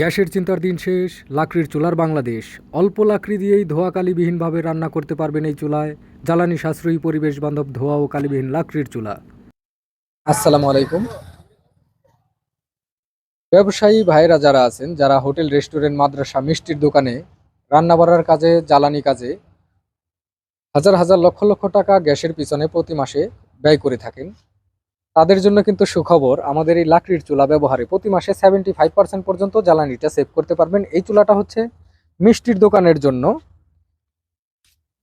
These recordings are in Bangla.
গ্যাসের চিন্তার দিন শেষ, লাকড়ির চুলার বাংলাদেশ। অল্প লাকড়ি দিয়েই ধোয়া কালিবিহীনভাবে রান্না করতে পারবেন এই চুলায়। জ্বালানি সাশ্রয়ী পরিবেশ বান্ধব ধোয়া ও কালিবিহীন লাকড়ির চুলা। আসসালামু আলাইকুম। ব্যবসায়ী ভাইরা যারা আছেন, যারা হোটেল, রেস্টুরেন্ট, মাদ্রাসা, মিষ্টির দোকানে রান্না বাড়ার কাজে, জ্বালানি কাজে হাজার হাজার লক্ষ লক্ষ টাকা গ্যাসের পিছনে প্রতি মাসে ব্যয় করে থাকেন। তাদের জন্য কিন্তু সুখবর, আমাদের এই লাকড়ির চুলা ব্যবহারে প্রতি মাসে সেভেন্টি ফাইভ পার্সেন্ট পর্যন্ত জ্বালানিটা সেভ করতে পারবেন। এই চুলাটা হচ্ছে মিষ্টির দোকানের জন্য।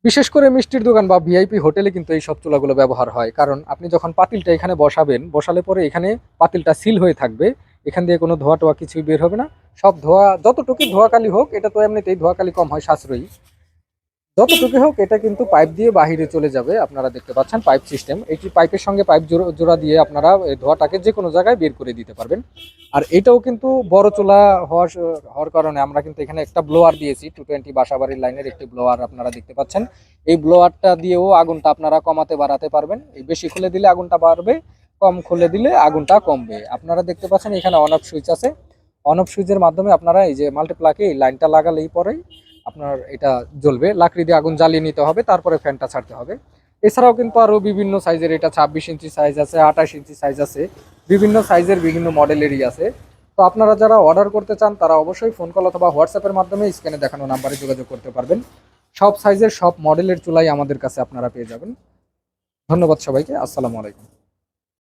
বিশেষ করে মিষ্টির দোকান বা ভিআইপি হোটেলে কিন্তু এই সব চুলাগুলো ব্যবহার হয়। কারণ আপনি যখন পাতিলটা এখানে বসাবেন, বসালে পরে এখানে পাতিলটা সিল হয়ে থাকবে। এখান দিয়ে কোনো ধোয়া টোয়া কিছুই বের হবে না। সব ধোয়া যতটুকু ধোয়াকালি হোক, এটা তো এমনিতেই ধোয়াকালি কম হয় সাশ্রয়ী। যতটুকু হোক, এটা কিন্তু পাইপ দিয়ে বাহিরে চলে যাবে। আপনারা দেখতে পাচ্ছেন পাইপ সিস্টেম। এটি পাইপের সঙ্গে পাইপ জোড়া- দিয়ে আপনারা এই ধোঁয়াটাকে যে কোনো জায়গায় বের করে দিতে পারবেন। আর এটাও কিন্তু বড় চুলা হওয়ার হওয়ার কারণে আমরা কিন্তু এখানে একটা ব্লোয়ার দিয়েছি। টু টোয়েন্টি বাসাবাড়ির লাইনের একটি ব্লোয়ার আপনারা দেখতে পাচ্ছেন। এই ব্লোয়ারটা দিয়েও আগুনটা আপনারা কমাতে, বাড়াতে পারবেন। এই বেশি খুলে দিলে আগুনটা বাড়বে, কম খুলে দিলে আগুনটা কমবে। আপনারা দেখতে পাচ্ছেন এখানে অন সুইচ আছে। অন সুইচের মাধ্যমে আপনারা এই যে মাল্টিপ্লাকে এই লাইনটা লাগালেই পরেই আপনার এটা জ্বলবে, লাকড়ি দিয়ে আগুন জ্বালিয়ে নিতে হবে, তারপরে ফ্যানটা ছাড়তে হবে। এছাড়াও কিন্তু আরও বিভিন্ন সাইজের, এটা ছাব্বিশ ইঞ্চি সাইজ আছে, আঠাশ ইঞ্চি সাইজ আছে, বিভিন্ন সাইজের বিভিন্ন মডেলেরই আছে। তো আপনারা যারা অর্ডার করতে চান, তারা অবশ্যই ফোন কল অথবা হোয়াটসঅ্যাপের মাধ্যমে স্ক্যানে দেখানো নাম্বারে যোগাযোগ করতে পারবেন। সব সাইজের, সব মডেলের চুলাই আমাদের কাছে আপনারা পেয়ে যাবেন। ধন্যবাদ সবাইকে, আসসালামু আলাইকুম।